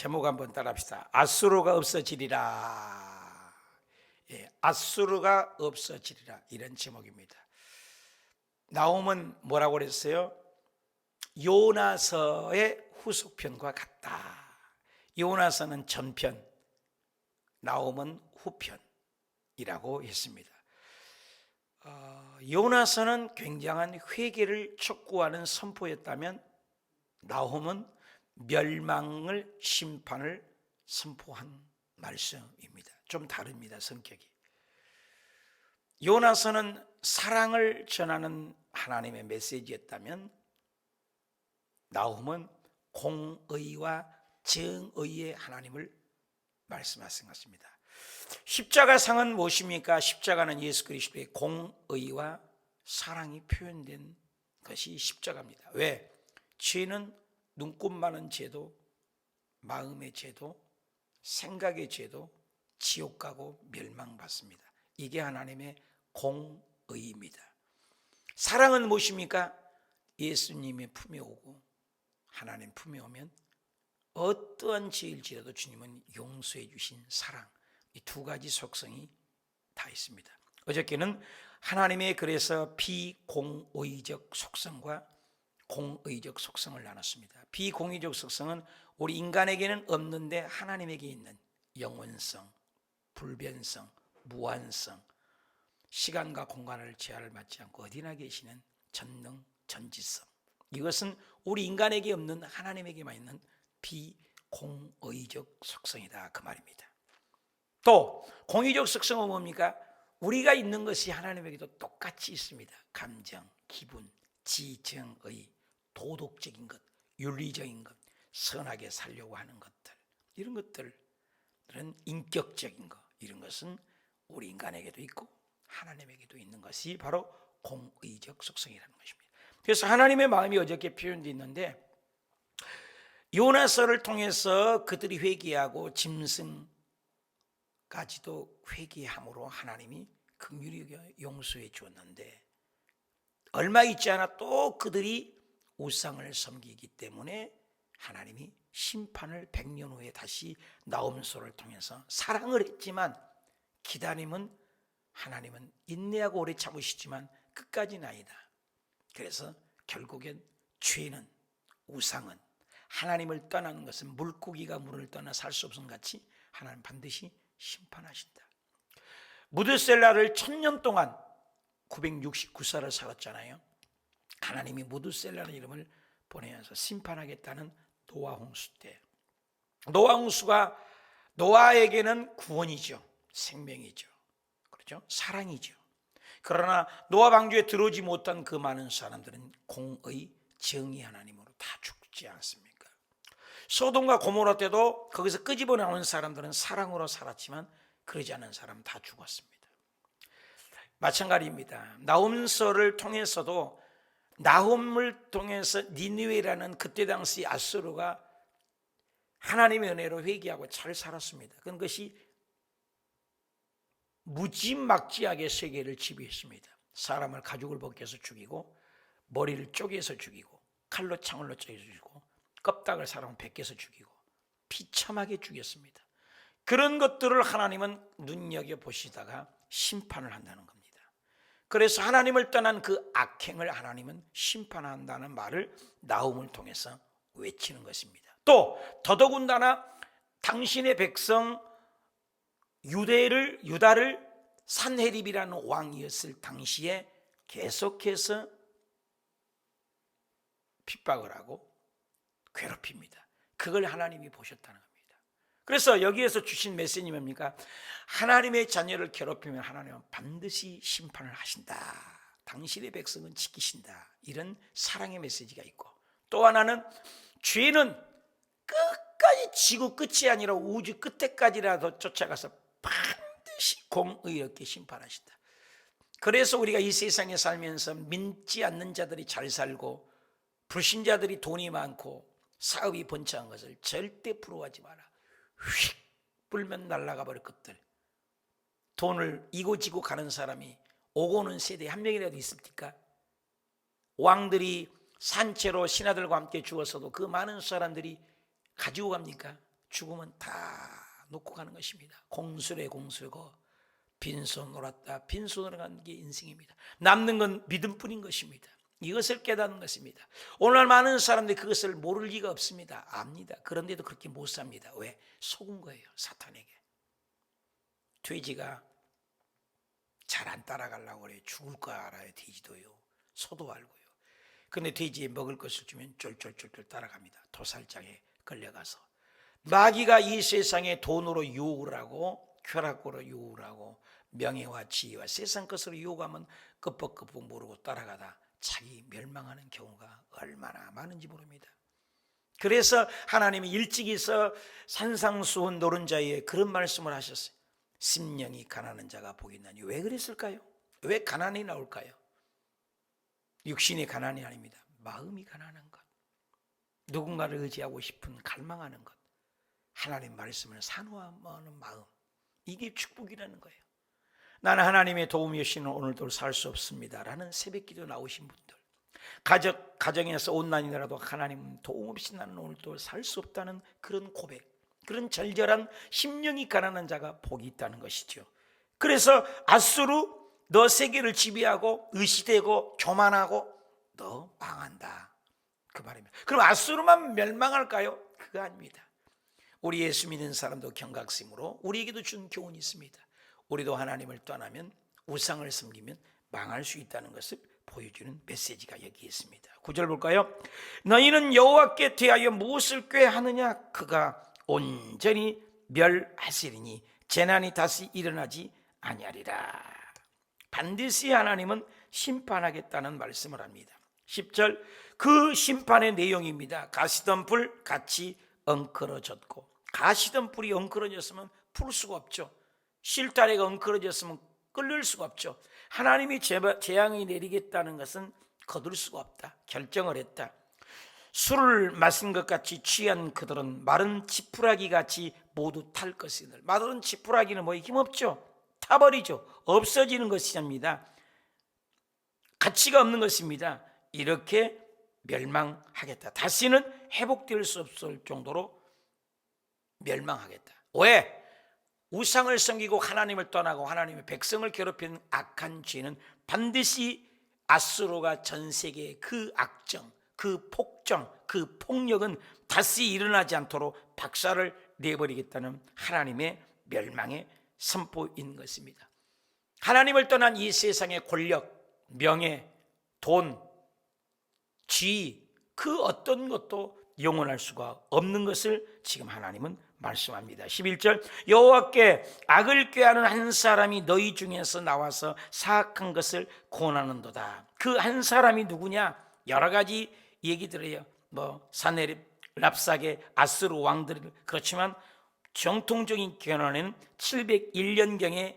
제목 한번 따라합시다. 아수르가 없어지리라. 예, 아수르가 없어지리라. 이런 제목입니다. 나옴은 뭐라고 그랬어요? 요나서의 후속편과 같다. 요나서는 전편, 나옴은 후편이라고 했습니다. 어, 요나서는 굉장한 회개를 촉구하는 선포였다면 나홈은 멸망을 심판을 선포한 말씀입니다. 좀 다릅니다, 성격이. 요나서는 사랑을 전하는 하나님의 메시지였다면 나홈은 공의와 정의의 하나님을 말씀하신 것입니다. 십자가상은 무엇입니까? 십자가는 예수 그리스도의 공의와 사랑이 표현된 것이 십자가입니다. 왜? 죄는 눈곱 많은 죄도, 마음의 죄도, 생각의 죄도 지옥 가고 멸망받습니다. 이게 하나님의 공의입니다. 사랑은 무엇입니까? 예수님의 품에 오고 하나님 품에 오면 어떠한 죄일지라도 주님은 용서해 주신 사랑 이 두 가지 속성이 다 있습니다. 어저께는 하나님의 그래서 비공의적 속성과 공의적 속성을 나눴습니다. 비공의적 속성은 우리 인간에게는 없는데 하나님에게 있는 영원성, 불변성, 무한성, 시간과 공간을 제한을 받지 않고 어디나 계시는 전능, 전지성. 이것은 우리 인간에게 없는 하나님에게만 있는 비공의적 속성이다 그 말입니다. 또 공의적 속성은 뭡니까? 우리가 있는 것이 하나님에게도 똑같이 있습니다. 감정, 기분, 지정의, 도덕적인 것, 윤리적인 것, 선하게 살려고 하는 것들 이런 것들은 인격적인 것 이런 것은 우리 인간에게도 있고 하나님에게도 있는 것이 바로 공의적 속성이라는 것입니다. 그래서 하나님의 마음이 어저께 표현되어 있는데 요나서를 통해서 그들이 회개하고 짐승까지도 회개함으로 하나님이 긍휼히 용서해 주었는데 얼마 있지 않아 또 그들이 우상을 섬기기 때문에 하나님이 심판을 100년 후에 다시 나옴소를 통해서 사랑을 했지만 기다림은 하나님은 인내하고 오래 참으시지만 끝까지는 아니다. 그래서 결국엔 죄는 우상은 하나님을 떠나는 것은 물고기가 물을 떠나 살 수 없음 같이 하나님 반드시 심판하신다. 무드셀라를 천년 동안 969살을 살았잖아요. 하나님이 무드셀라는 이름을 보내면서 심판하겠다는 노아 홍수 때 노아 홍수가 노아에게는 구원이죠. 생명이죠. 그렇죠? 사랑이죠. 그러나 노아 방주에 들어오지 못한 그 많은 사람들은 공의 정의 하나님으로 다 죽지 않습니까? 소돔과 고모라 때도 거기서 끄집어 나온 사람들은 사랑으로 살았지만 그러지 않은 사람 다 죽었습니다. 마찬가지입니다. 나홈서를 통해서도 나홈을 통해서 니느웨라는 그때 당시 아수르가 하나님의 은혜로 회개하고 잘 살았습니다. 그것이 무지막지하게 세계를 지배했습니다. 사람을 가죽을 벗겨서 죽이고 머리를 쪼개서 죽이고 칼로 창을로 쪼개서 죽이고 껍닥을 사람을 벗겨서 죽이고 비참하게 죽였습니다. 그런 것들을 하나님은 눈여겨 보시다가 심판을 한다는 겁니다. 그래서 하나님을 떠난 그 악행을 하나님은 심판한다는 말을 나움을 통해서 외치는 것입니다. 또 더더군다나 당신의 백성 유대를 유다를 산헤립이라는 왕이었을 당시에 계속해서 핍박을 하고 괴롭힙니다. 그걸 하나님이 보셨다는 겁니다. 그래서 여기에서 주신 메시지 뭡니까? 하나님의 자녀를 괴롭히면 하나님은 반드시 심판을 하신다. 당신의 백성은 지키신다. 이런 사랑의 메시지가 있고 또 하나는 죄는 끝까지 지구 끝이 아니라 우주 끝에까지라도 쫓아가서 반드시 공의롭게 심판하신다. 그래서 우리가 이 세상에 살면서 믿지 않는 자들이 잘 살고 불신자들이 돈이 많고 사업이 번창한 것을 절대 부러워하지 마라. 휙 불면 날아가 버릴 것들. 돈을 이고 지고 가는 사람이 오고는 세대에 한 명이라도 있습니까? 왕들이 산채로 신하들과 함께 죽었어도 그 많은 사람들이 가지고 갑니까? 죽으면 다 놓고 가는 것입니다. 공술에 공술고 빈손 놀았다. 빈손으로 가는 게 인생입니다. 남는 건 믿음뿐인 것입니다. 이것을 깨닫는 것입니다. 오늘 많은 사람들이 그것을 모를 리가 없습니다. 압니다. 그런데도 그렇게 못 삽니다. 왜? 속은 거예요. 사탄에게. 돼지가 잘 안 따라가려고 그래. 죽을 거 알아요. 돼지도요. 소도 알고요. 근데 돼지에 먹을 것을 주면 쫄쫄쫄쫄 따라갑니다. 도살장에 끌려가서. 마귀가 이 세상에 돈으로 유혹을 하고 쾌락으로 유혹을 하고 명예와 지위와 세상 것으로 유혹하면 끄뻑끄뻑 모르고 따라가다 자기 멸망하는 경우가 얼마나 많은지 모릅니다. 그래서 하나님이 일찍이서 산상수훈 노른자에 그런 말씀을 하셨어요. 심령이 가난한 자가 복이 있나니 왜 그랬을까요? 왜 가난이 나올까요? 육신의 가난이 아닙니다. 마음이 가난한 것. 누군가를 의지하고 싶은 갈망하는 것. 하나님 말씀을 산호하는 마음. 이게 축복이라는 거예요. 나는 하나님의 도움이 없이는 오늘도 살 수 없습니다. 라는 새벽기도 나오신 분들. 가정, 가정에서 온난이라도 하나님 도움 없이 나는 오늘도 살 수 없다는 그런 고백. 그런 절절한 심령이 가난한 자가 복이 있다는 것이죠. 그래서 아수르 너 세계를 지배하고 의시되고 교만하고 너 망한다. 그 말입니다. 그럼 아수르만 멸망할까요? 그거 아닙니다. 우리 예수 믿는 사람도 경각심으로 우리에게도 준 교훈이 있습니다. 우리도 하나님을 떠나면 우상을 섬기면 망할 수 있다는 것을 보여주는 메시지가 여기 있습니다. 구절 볼까요? 너희는 여호와께 대하여 무엇을 꾀하느냐? 그가 온전히 멸하시리니 재난이 다시 일어나지 아니하리라. 반드시 하나님은 심판하겠다는 말씀을 합니다. 10절 그 심판의 내용입니다. 가시던 불 같이 엉클어졌고 가시던 불이 엉클어졌으면 풀 수가 없죠. 실타래가 엉클어졌으면 끌릴 수가 없죠. 하나님이 재앙이 내리겠다는 것은 거둘 수가 없다. 결정을 했다. 술을 마신 것 같이 취한 그들은 마른 지푸라기 같이 모두 탈 것이들. 마른 지푸라기는 뭐 힘없죠. 타버리죠. 없어지는 것입니다. 가치가 없는 것입니다. 이렇게 멸망하겠다. 다시는 회복될 수 없을 정도로 멸망하겠다. 왜? 우상을 섬기고 하나님을 떠나고 하나님의 백성을 괴롭히는 악한 죄는 반드시 아수로가 전 세계의 그 악정, 그 폭정, 그 폭력은 다시 일어나지 않도록 박살을 내버리겠다는 하나님의 멸망의 선포인 것입니다. 하나님을 떠난 이 세상의 권력, 명예, 돈, 지위, 그 어떤 것도 영원할 수가 없는 것을 지금 하나님은 말씀합니다. 11절 여호와께 악을 꾀하는 한 사람이 너희 중에서 나와서 사악한 것을 권하는도다. 그 한 사람이 누구냐? 여러 가지 얘기들이에요. 뭐 사네립, 랍사게, 아스루 왕들 그렇지만 정통적인 견해는 701년경에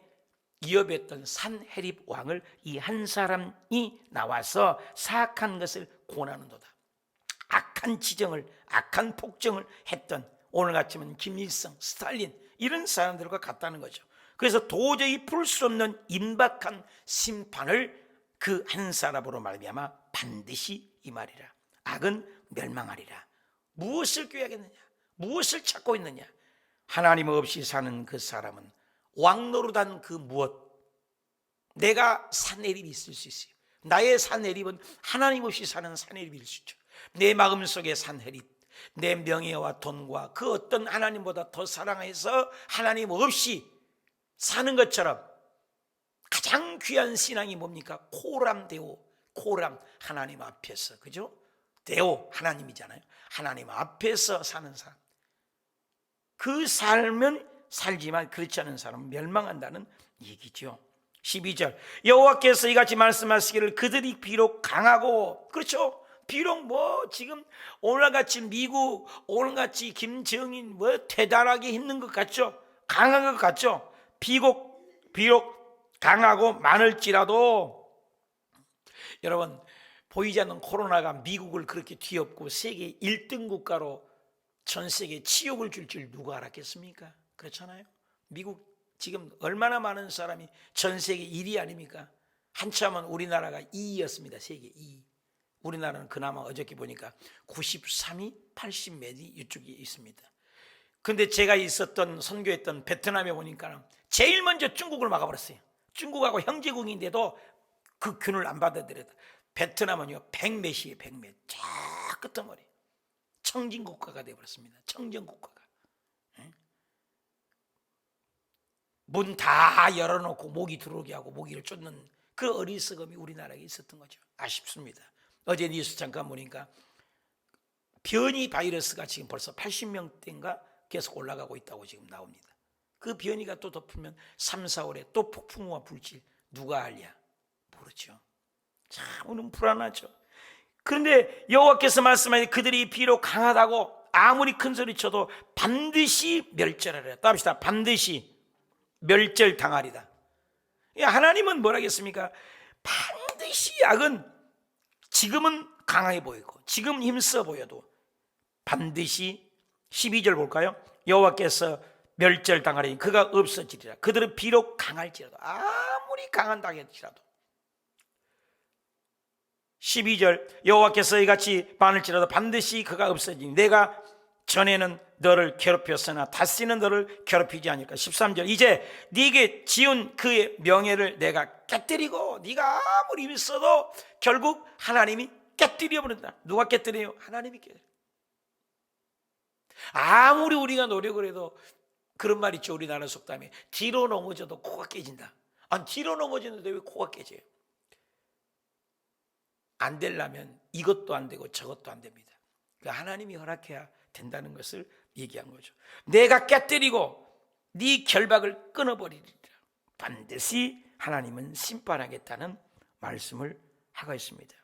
이어했던 산헤립 왕을 이 한 사람이 나와서 사악한 것을 권하는도다. 악한 지정을 악한 폭정을 했던 오늘 같으면 김일성, 스탈린 이런 사람들과 같다는 거죠. 그래서 도저히 풀 수 없는 임박한 심판을 그 한 사람으로 말미암아 반드시 임하리라. 악은 멸망하리라. 무엇을 꾀하겠느냐? 무엇을 찾고 있느냐? 하나님 없이 사는 그 사람은 왕노릇한 그 무엇 내가 산내립이 있을 수 있어요. 나의 산내립은 하나님 없이 사는 산내립일 수 있죠. 내 마음속에 산내립 내 명예와 돈과 그 어떤 하나님보다 더 사랑해서 하나님 없이 사는 것처럼 가장 귀한 신앙이 뭡니까? 코람 데오 코람 하나님 앞에서 그죠? 데오 하나님이잖아요. 하나님 앞에서 사는 사람. 그 삶은 살지만 그렇지 않은 사람은 멸망한다는 얘기죠. 12절 여호와께서 이같이 말씀하시기를 그들이 비록 강하고 그렇죠 비록 뭐 지금 오늘같이 미국 오늘같이 김정인 뭐 대단하게 있는 것 같죠 강한 것 같죠 비록 비록 강하고 많을지라도 여러분 보이지 않는 코로나가 미국을 그렇게 뒤엎고 세계 1등 국가로 전 세계 치욕을 줄줄 누가 알았겠습니까? 그렇잖아요. 미국 지금 얼마나 많은 사람이 전 세계 1위 아닙니까? 한참은 우리나라가 2위였습니다. 세계 2위. 우리나라는 그나마 어저께 보니까 93위, 80몇위 이쪽에 있습니다. 근데 제가 있었던 선교했던 베트남에 보니까 제일 먼저 중국을 막아버렸어요. 중국하고 형제국인데도 그 균을 안 받아들여도 베트남은요 백몇이에요 백몇 저 끝머리 청진 국가가 되어버렸습니다. 청정 국가가 문 다 열어놓고 모기 들어오게 하고 모기를 쫓는 그 어리석음이 우리나라에 있었던 거죠. 아쉽습니다. 어제 뉴스 잠깐 보니까 변이 바이러스가 지금 벌써 80명대인가 계속 올라가고 있다고 지금 나옵니다. 그 변이가 또 덮으면 3, 4월에 또 폭풍우와 불길 누가 알냐? 모르죠. 참 오늘 불안하죠. 그런데 여호와께서 말씀하신 그들이 비록 강하다고 아무리 큰 소리 쳐도 반드시 멸절하리라. 또 합시다. 반드시 멸절 당하리다. 하나님은 뭐라겠습니까? 반드시 악은 지금은 강하게 보이고 지금 힘써 보여도 반드시 12절 볼까요? 여호와께서 멸절당하리니 그가 없어지리라. 그들은 비록 강할지라도 아무리 강한다 할지라도 12절 여호와께서 이같이 많을지라도 반드시 그가 없어지니 내가 전에는 너를 괴롭혔으나 다시는 너를 괴롭히지 않을까 13절 이제 네게 지은 그의 명예를 내가 깨뜨리고 네가 아무리 힘써도 결국 하나님이 깨뜨려 버린다 누가 깨뜨려요? 하나님이 깨뜨려 아무리 우리가 노력을 해도 그런 말 있죠 우리나라 속담에 뒤로 넘어져도 코가 깨진다 아니 뒤로 넘어지는데 왜 코가 깨져요? 안 되려면 이것도 안 되고 저것도 안 됩니다. 그 하나님이 허락해야 된다는 것을 얘기한 거죠. 내가 깨뜨리고 네 결박을 끊어버리리라. 반드시 하나님은 심판하겠다는 말씀을 하고 있습니다.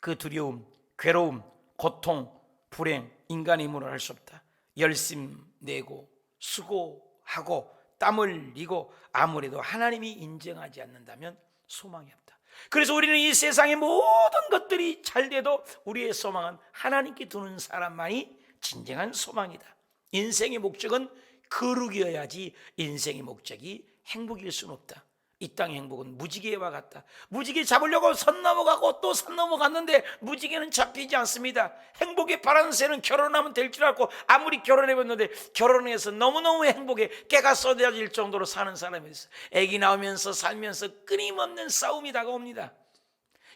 그 두려움, 괴로움, 고통, 불행, 인간의 힘으로 할 수 없다. 열심 내고 수고하고 땀을 흘리고 아무래도 하나님이 인정하지 않는다면 소망이 없다. 그래서 우리는 이 세상의 모든 것들이 잘 돼도 우리의 소망은 하나님께 두는 사람만이 진정한 소망이다. 인생의 목적은 거룩이어야지 인생의 목적이 행복일 수는 없다. 이 땅의 행복은 무지개와 같다. 무지개 잡으려고 선 넘어가고 또 선 넘어갔는데 무지개는 잡히지 않습니다. 행복의 바라는 새는 결혼하면 될 줄 알고 아무리 결혼해봤는데 결혼해서 너무너무 행복에 깨가 쏟아질 정도로 사는 사람이 있어. 아기 나오면서 살면서 끊임없는 싸움이 다가옵니다.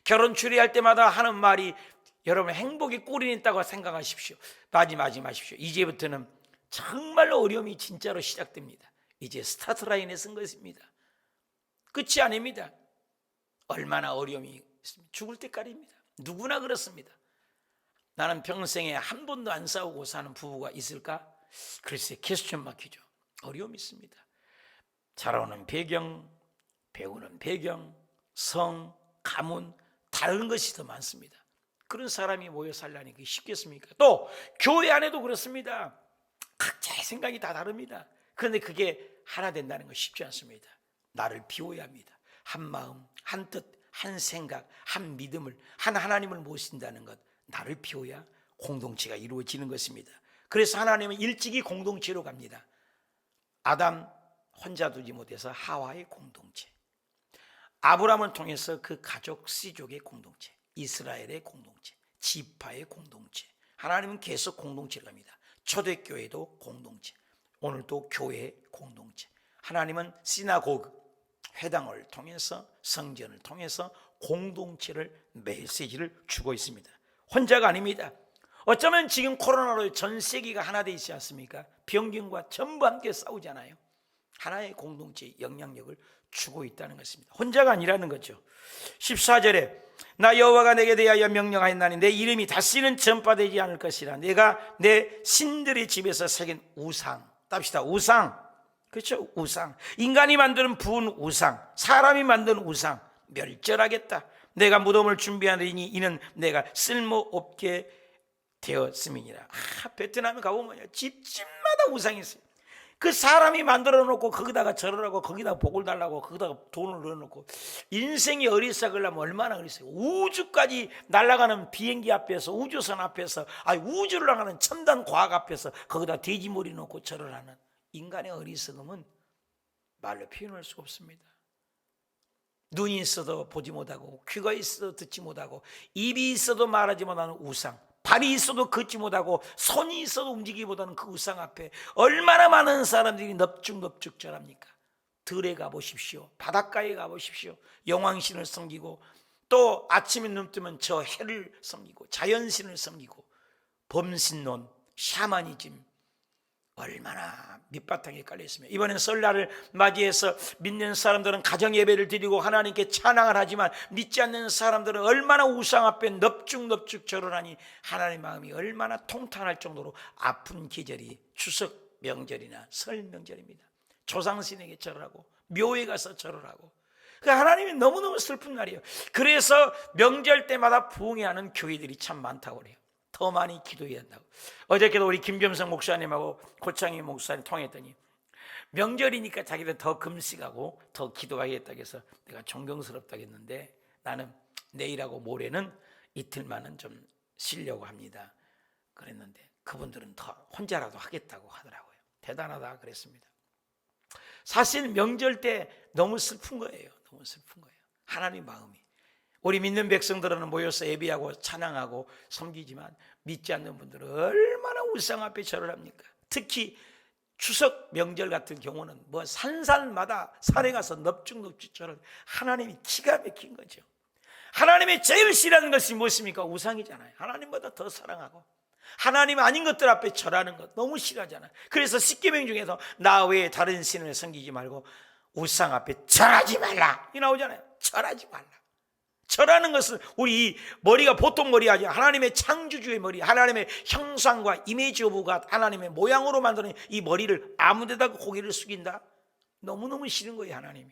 결혼 추리할 때마다 하는 말이 여러분 행복의 꿀이 있다고 생각하십시오. 마지막이 마십시오. 이제부터는 정말 어려움이 진짜로 시작됩니다. 이제 스타트 라인에 쓴 것입니다. 끝이 아닙니다. 얼마나 어려움이 있습니다. 죽을 때까지입니다. 누구나 그렇습니다. 나는 평생에 한 번도 안 싸우고 사는 부부가 있을까? 글쎄 캐스천 막히죠. 어려움이 있습니다. 자라오는 배경, 배우는 배경, 성, 가문 다른 것이 더 많습니다. 그런 사람이 모여 살라니 그게 쉽겠습니까? 또 교회 안에도 그렇습니다. 각자의 생각이 다 다릅니다. 그런데 그게 하나 된다는 건 쉽지 않습니다. 나를 비워야 합니다. 한 마음, 한 뜻, 한 생각, 한 믿음을, 한 하나님을 모신다는 것, 나를 비워야 공동체가 이루어지는 것입니다. 그래서 하나님은 일찍이 공동체로 갑니다. 아담 혼자 두지 못해서 하와의 공동체. 아브라함을 통해서 그 가족 씨족의 공동체, 이스라엘의 공동체, 지파의 공동체. 하나님은 계속 공동체를 갑니다. 초대교회도 공동체, 오늘도 교회 공동체. 하나님은 시나고그 회당을 통해서 성전을 통해서 공동체를 메시지를 주고 있습니다. 혼자가 아닙니다. 어쩌면 지금 코로나로 전 세계가 하나 되어 있지 않습니까? 병균과 전부 함께 싸우잖아요. 하나의 공동체의 영향력을 주고 있다는 것입니다. 혼자가 아니라는 거죠. 14절에 나 여호와가 내게 대하여 명령하였나니 내 이름이 다시는 전파되지 않을 것이라. 내가 내 신들의 집에서 새긴 우상. 답시다. 우상. 그렇죠? 우상. 인간이 만드는 부은 우상 사람이 만든 우상 멸절하겠다. 내가 무덤을 준비하리니 이는 내가 쓸모없게 되었음이니라. 아, 베트남에 가보면 집집마다 우상이 있어요 그 사람이 만들어 놓고 거기다가 절하라고 거기다 복을 달라고 거기다가 돈을 넣어 놓고 인생이 어리석으려면 얼마나 어리석어 우주까지 날아가는 비행기 앞에서 우주선 앞에서 아니 우주를 나가는 첨단 과학 앞에서 거기다 돼지머리 놓고 절을 하는 인간의 어리석음은 말로 표현할 수가 없습니다. 눈이 있어도 보지 못하고 귀가 있어도 듣지 못하고 입이 있어도 말하지 못하는 우상 발이 있어도 걷지 못하고 손이 있어도 움직이기보다는 그 우상 앞에 얼마나 많은 사람들이 넙죽넙죽 절합니까? 들에 가보십시오. 바닷가에 가보십시오. 영왕신을 섬기고 또 아침에 눈 뜨면 저 해를 섬기고 자연신을 섬기고 범신론, 샤머니즘 얼마나 밑바탕에 깔려 있으면 이번엔 설날을 맞이해서 믿는 사람들은 가정 예배를 드리고 하나님께 찬양을 하지만 믿지 않는 사람들은 얼마나 우상 앞에 넙죽넙죽 절을하니 하나님 마음이 얼마나 통탄할 정도로 아픈 계절이 추석 명절이나 설 명절입니다. 조상신에게 절하고 묘에 가서 절을 하고 그 하나님이 너무너무 슬픈 날이에요. 그래서 명절 때마다 부흥회하는 교회들이 참 많다고 그래요. 더 많이 기도해야 한다고. 어저께도 우리 김겸성 목사님하고 고창희 목사님 통했더니 명절이니까 자기들 더 금식하고 더 기도하겠다고 해서 내가 존경스럽다고 했는데 나는 내일하고 모레는 이틀만은 좀 쉬려고 합니다. 그랬는데 그분들은 더 혼자라도 하겠다고 하더라고요. 대단하다 그랬습니다. 사실 명절 때 너무 슬픈 거예요. 너무 슬픈 거예요. 하나님 마음이. 우리 믿는 백성들은 모여서 예배하고 찬양하고 섬기지만 믿지 않는 분들은 얼마나 우상 앞에 절을 합니까? 특히 추석 명절 같은 경우는 뭐 산산마다 산에 가서 넙죽넙죽 절을 하나님이 기가 막힌 거죠. 하나님의 제일 싫어하는 것이 무엇입니까? 우상이잖아요. 하나님보다 더 사랑하고 하나님 아닌 것들 앞에 절하는 것 너무 싫어하잖아요. 그래서 십계명 중에서 나 외에 다른 신을 섬기지 말고 우상 앞에 절하지 말라 이 나오잖아요. 절하지 말라. 절하는 것은 우리 이 머리가 보통 머리 아니야. 하나님의 창조주의 머리, 하나님의 형상과 이미지 오브가 하나님의 모양으로 만드는 이 머리를 아무데다가 고개를 숙인다. 너무너무 싫은 거예요, 하나님이.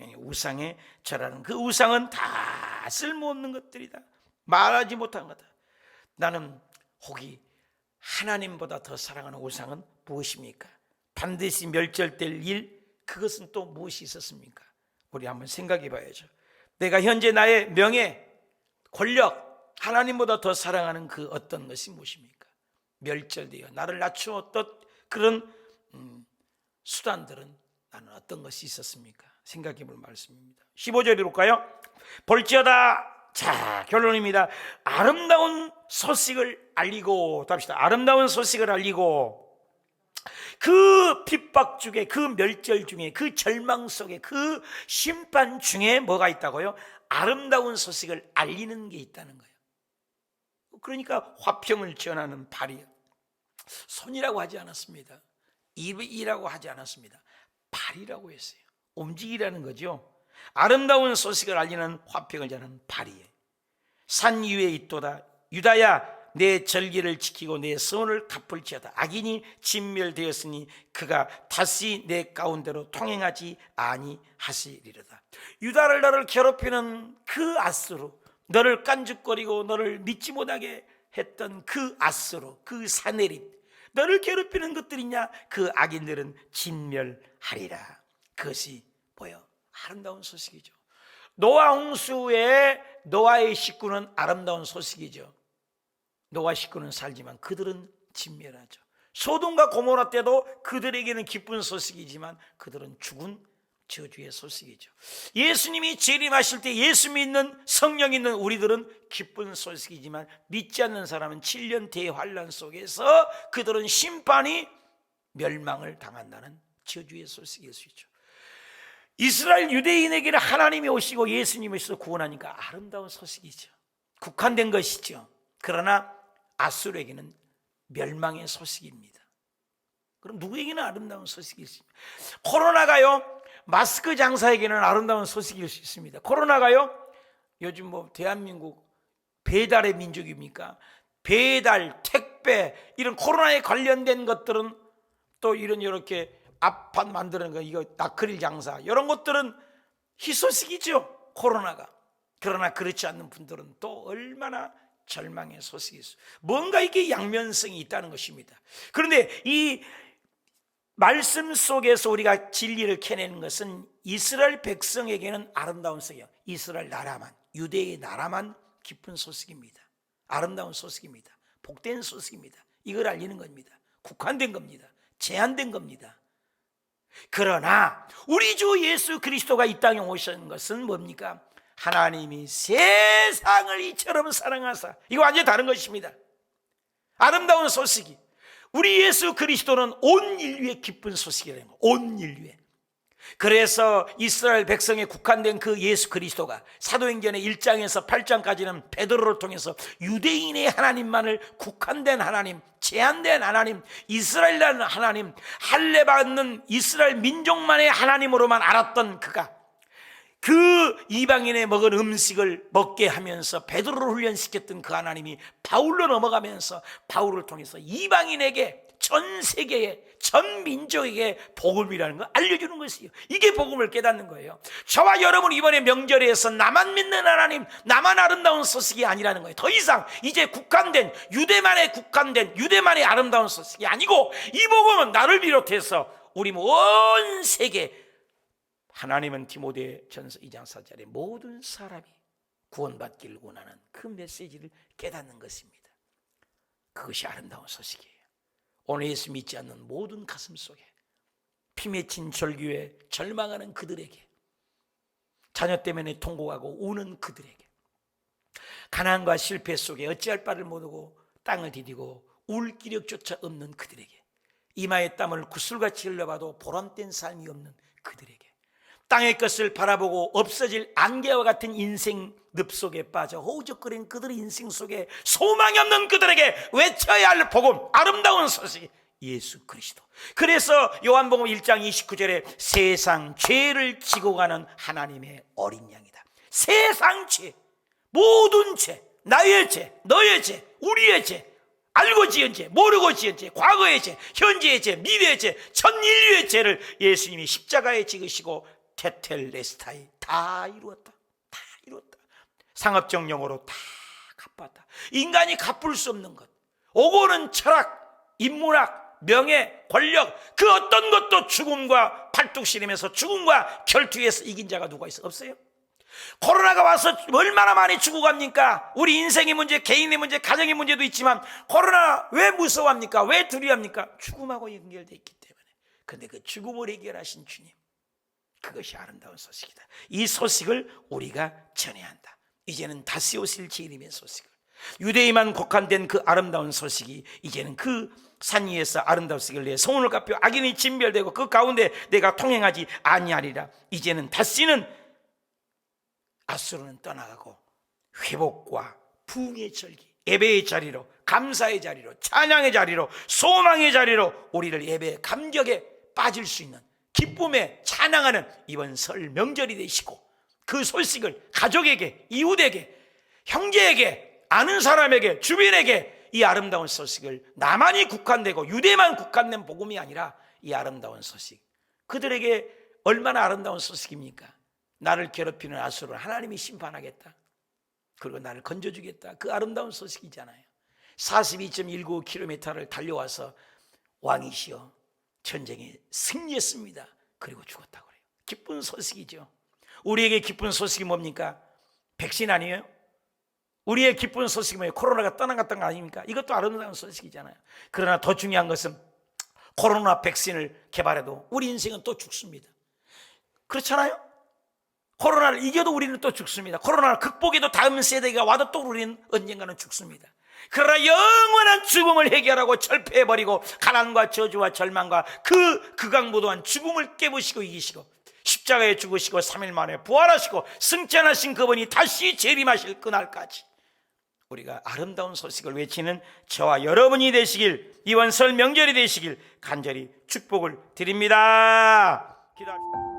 예, 우상에 절하는 그 우상은 다 쓸모없는 것들이다. 말하지 못한 거다. 나는 혹이 하나님보다 더 사랑하는 우상은 무엇입니까? 반드시 멸절될 일 그것은 또 무엇이 있었습니까? 우리 한번 생각해 봐야죠. 내가 현재 나의 명예, 권력, 하나님보다 더 사랑하는 그 어떤 것이 무엇입니까? 멸절되어 나를 낮추었던 그런 음, 수단들은 나는 어떤 것이 있었습니까? 생각해 볼 말씀입니다. 15절에 볼까요? 볼지어다 자 결론입니다. 아름다운 소식을 알리고 또 합시다. 아름다운 소식을 알리고 그 핍박 중에 그 멸절 중에 그 절망 속에 그 심판 중에 뭐가 있다고요? 아름다운 소식을 알리는 게 있다는 거예요. 그러니까 화평을 전하는 발이요. 손이라고 하지 않았습니다. 입이라고 하지 않았습니다. 발이라고 했어요. 움직이라는 거죠. 아름다운 소식을 알리는 화평을 전하는 발이에요. 산 위에 있도다. 유다야 내 절기를 지키고 내 선을 갚을지어다. 악인이 진멸되었으니 그가 다시 내 가운데로 통행하지 아니하시리로다. 유다를 너를 괴롭히는 그 아스로 너를 깐죽거리고 너를 믿지 못하게 했던 그 아스로 그 사내릿 너를 괴롭히는 것들이냐? 그 악인들은 진멸하리라. 그것이 뭐요? 아름다운 소식이죠. 노아 홍수의 노아의 식구는 아름다운 소식이죠 노아 식구는 살지만 그들은 진멸하죠. 소돔과 고모라 때도 그들에게는 기쁜 소식이지만 그들은 죽은 저주의 소식이죠. 예수님이 재림하실 때 예수 믿는 성령 있는 우리들은 기쁜 소식이지만 믿지 않는 사람은 7년 대환란 속에서 그들은 심판이 멸망을 당한다는 저주의 소식일 수 있죠. 이스라엘 유대인에게는 하나님이 오시고 예수님이 오셔서 구원하니까 아름다운 소식이죠. 국한된 것이죠. 그러나 아수르에게는 멸망의 소식입니다. 그럼 누구에게는 아름다운 소식이 있습니다. 코로나가요, 마스크 장사에게는 아름다운 소식일 수 있습니다. 코로나가요, 요즘 뭐 대한민국 배달의 민족입니까? 배달, 택배, 이런 코로나에 관련된 것들은 또 이런 이렇게 앞판 만드는 거, 이거 나크릴 장사, 이런 것들은 희소식이죠. 코로나가. 그러나 그렇지 않는 분들은 또 얼마나 절망의 소식이 있어. 뭔가 이게 양면성이 있다는 것입니다. 그런데 이 말씀 속에서 우리가 진리를 캐내는 것은 이스라엘 백성에게는 아름다운 소식이요. 이스라엘 나라만, 유대의 나라만 기쁜 소식입니다. 아름다운 소식입니다. 복된 소식입니다. 이걸 알리는 겁니다. 국한된 겁니다. 제한된 겁니다. 그러나 우리 주 예수 그리스도가 이 땅에 오신 것은 뭡니까? 하나님이 세상을 이처럼 사랑하사 이거 완전히 다른 것입니다. 아름다운 소식이 우리 예수 그리스도는 온 인류의 기쁜 소식이라는 거. 온 인류의. 그래서 이스라엘 백성에 국한된 그 예수 그리스도가 사도행전의 1장에서 8장까지는 베드로를 통해서 유대인의 하나님만을 국한된 하나님, 제한된 하나님, 이스라엘이라는 하나님, 할례 받는 이스라엘 민족만의 하나님으로만 알았던 그가 그 이방인의 먹은 음식을 먹게 하면서 베드로를 훈련시켰던 그 하나님이 바울로 넘어가면서 바울을 통해서 이방인에게 전 세계에 전 민족에게 복음이라는 걸 알려주는 것이에요. 이게 복음을 깨닫는 거예요. 저와 여러분 이번에 명절에서 나만 믿는 하나님, 나만 아름다운 소식이 아니라는 거예요. 더 이상 이제 국한된 유대만의 국한된 유대만의 아름다운 소식이 아니고 이 복음은 나를 비롯해서 우리 온 세계 하나님은 디모데 전서 2장 4절에 모든 사람이 구원받기를 원하는 그 메시지를 깨닫는 것입니다. 그것이 아름다운 소식이에요. 오늘 예수 믿지 않는 모든 가슴 속에 피 맺힌 절규에 절망하는 그들에게 자녀 때문에 통곡하고 우는 그들에게 가난과 실패 속에 어찌할 바를 모르고 땅을 디디고 울 기력조차 없는 그들에게 이마에 땀을 구슬같이 흘려봐도 보람된 삶이 없는 그들에게 땅의 것을 바라보고 없어질 안개와 같은 인생 늪 속에 빠져 허우적거리는 그들의 인생 속에 소망이 없는 그들에게 외쳐야 할 복음 아름다운 소식 예수 그리스도. 그래서 요한복음 1장 29절에 세상 죄를 지고 가는 하나님의 어린 양이다. 세상 죄 모든 죄 나의 죄 너의 죄 우리의 죄 알고 지은 죄, 모르고 지은 죄, 과거의 죄, 현재의 죄, 미래의 죄, 전 인류의 죄를 예수님이 십자가에 지으시고 테텔레스타이 다 이루었다. 다 이루었다. 상업적 용어로 다 갚았다. 인간이 갚을 수 없는 것. 오고는 철학, 인문학, 명예, 권력 그 어떤 것도 죽음과 팔뚝시림에서 죽음과 결투에서 이긴 자가 누가 있어? 없어요? 코로나가 와서 얼마나 많이 죽어갑니까? 우리 인생의 문제, 개인의 문제, 가정의 문제도 있지만 코로나 왜 무서워합니까? 왜 두려워합니까? 죽음하고 연결되어 있기 때문에. 근데 그 죽음을 해결하신 주님 그것이 아름다운 소식이다. 이 소식을 우리가 전해야 한다. 이제는 다시 오실 주님의 소식을 유대인만 국한된 그 아름다운 소식이 이제는 그 산 위에서 아름다운 소식을 내 소원을 갚여 악인이 진멸되고 그 가운데 내가 통행하지 아니하리라. 이제는 다시는 아수르는 떠나가고 회복과 부흥의 절기, 예배의 자리로, 감사의 자리로, 찬양의 자리로, 소망의 자리로 우리를 예배 감격에 빠질 수 있는 기쁨에 찬양하는 이번 설 명절이 되시고 그 소식을 가족에게, 이웃에게, 형제에게, 아는 사람에게, 주변에게 이 아름다운 소식을 나만이 국한되고 유대만 국한된 복음이 아니라 이 아름다운 소식. 그들에게 얼마나 아름다운 소식입니까? 나를 괴롭히는 아수를 하나님이 심판하겠다. 그리고 나를 건져주겠다. 그 아름다운 소식이잖아요. 42.19km를 달려와서 왕이시여 전쟁에 승리했습니다. 그리고 죽었다고 그래요. 기쁜 소식이죠. 우리에게 기쁜 소식이 뭡니까? 백신 아니에요? 우리의 기쁜 소식이 뭐예요? 코로나가 떠나갔던 거 아닙니까? 이것도 아름다운 소식이잖아요. 그러나 더 중요한 것은 코로나 백신을 개발해도 우리 인생은 또 죽습니다. 그렇잖아요? 코로나를 이겨도 우리는 또 죽습니다. 코로나를 극복해도 다음 세대가 와도 또 우리는 언젠가는 죽습니다. 그러나 영원한 죽음을 해결하고 철폐해버리고 가난과 저주와 절망과 그 극악무도한 죽음을 깨부시고 이기시고 십자가에 죽으시고 3일 만에 부활하시고 승천하신 그분이 다시 재림하실 그날까지 우리가 아름다운 소식을 외치는 저와 여러분이 되시길 이번 설 명절이 되시길 간절히 축복을 드립니다. 기도합시다.